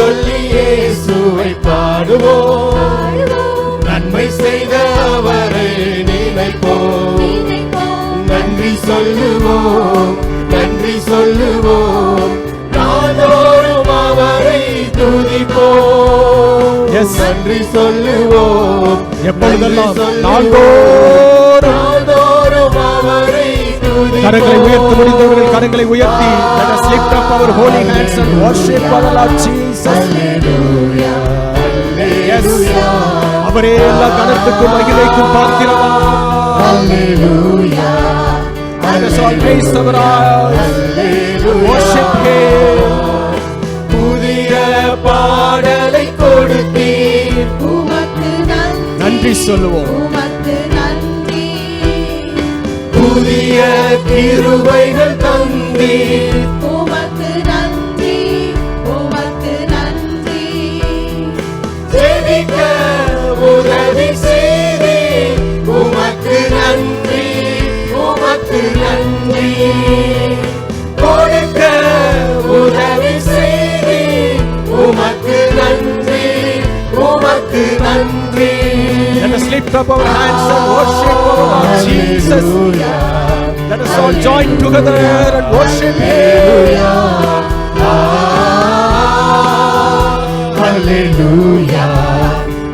சொல்லி இயேசுவை பாடுவோம். பாடுவோம். நன்மை செய்த அவரை நினைப்போம். நினைப்போம். நன்றி சொல்லுவோம். நன்றி சொல்லுவோம். நாளோறும் அவரை துதிப்போம். நன்றி சொல்லுவோம். எப்பொழுதெல்லாம். நாள்தோறும் அவரை. கரங்களை உயர்த்த முடிந்தவர்கள் கரங்களை உயர்த்தி let us lift up our holy hands and worship our Lord Jesus Hallelujah, Yes. hallelujah, அவரே எல்லா கனத்துக்கும் மகிமைக்கும் பாத்திரமா hallelujah, let us all raise our eyes hallelujah. worship him புதிய பாடலை கொடுத்தீர் உமக்கு நன்றி நன்றி சொல்லுவோம் புதிய கிருபைகள் தந்தீர் உமக்கு நன்றி உமக்கு நன்றி. செவிக்க உதவி செய்தீர் உமக்கு நன்றி உமக்கு நன்றி. கொடுக்க உதவி செய்தீர் உமக்கு நன்றி உமக்கு நன்றி. Let us lift up our hands and worship our Lord Jesus. Let us all join together and worship him Hallelujah,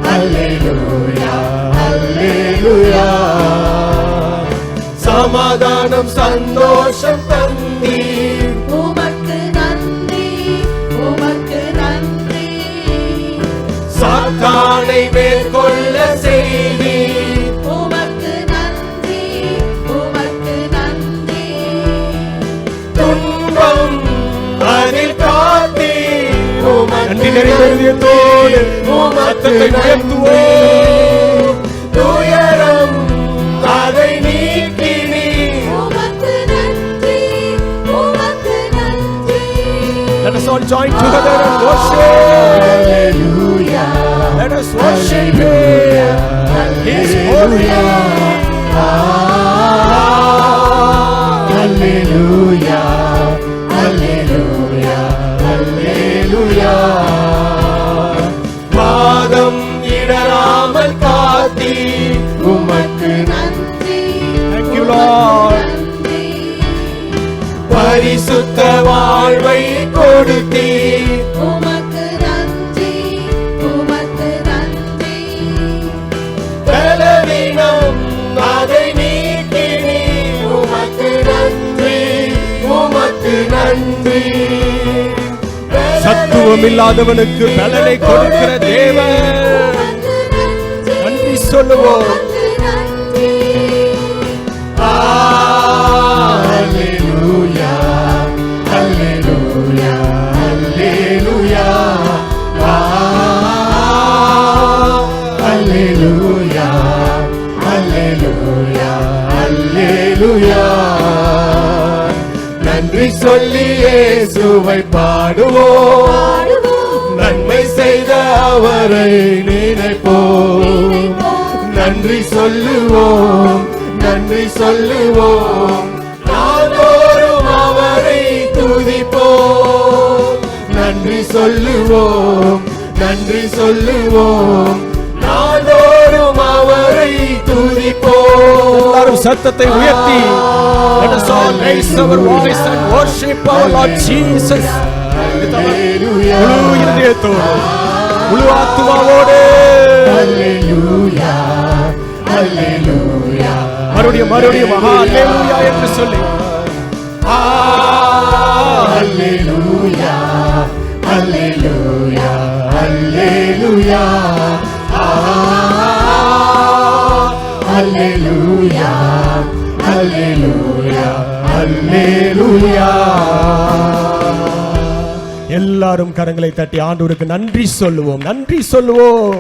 hallelujah, hallelujah. சமாதானம் சந்தோஷம் தந்தீர் உமக்கு நன்றி உமக்கு நன்றி சாத்தானை மேற்கொள்ள உமக்கு நன்றி நிறைந்த இதயத்தோடு சத்தத்தை உயர்த்துவோம் துயரம் அதை நீக்கினீர் உமக்கு நன்றி உமக்கு நன்றி let us all join together and worship உமக்கு நன்றி. Thank you, Lord. பரிசுத்த வாழ்வை கொடுத்தீர். உமக்கு நன்றி. உமக்கு நன்றி. பலவீனம் அதை நீக்கினீர். உமக்கு நன்றி. உமக்கு நன்றி. சத்துவம் இல்லாதவனுக்கு பலனை கொடுக்கிற தேவன். உமக்கு நன்றி. நன்றி சொல்லுவோம். நன்றி சொல்லி இயேசுவை பாடுவோம். பாடுவோம். நன்மை செய்த அவரை நினைப்போம். நன்றி சொல்லுவோம். நன்றி சொல்லுவோம். நன்றி சொல்லுவோம் நன்றி சொல்லுவோம் நாள்தோறும் அவரை துதிப்போம் எல்லாரும் சத்தத்தை உயர்த்தி let us all raise our voice and worship our Lord Jesus. முழு இருதயத்தோடு முழு. Hallelujah. மறுபடியும் மறுபடியும் மகா அல்லேலூயா என்று சொல்லி Hallelujah. Hallelujah. Hallelujah. எல்லாரும் கரங்களை தட்டி ஆண்டவருக்கு நன்றி சொல்லுவோம் நன்றி சொல்லுவோம்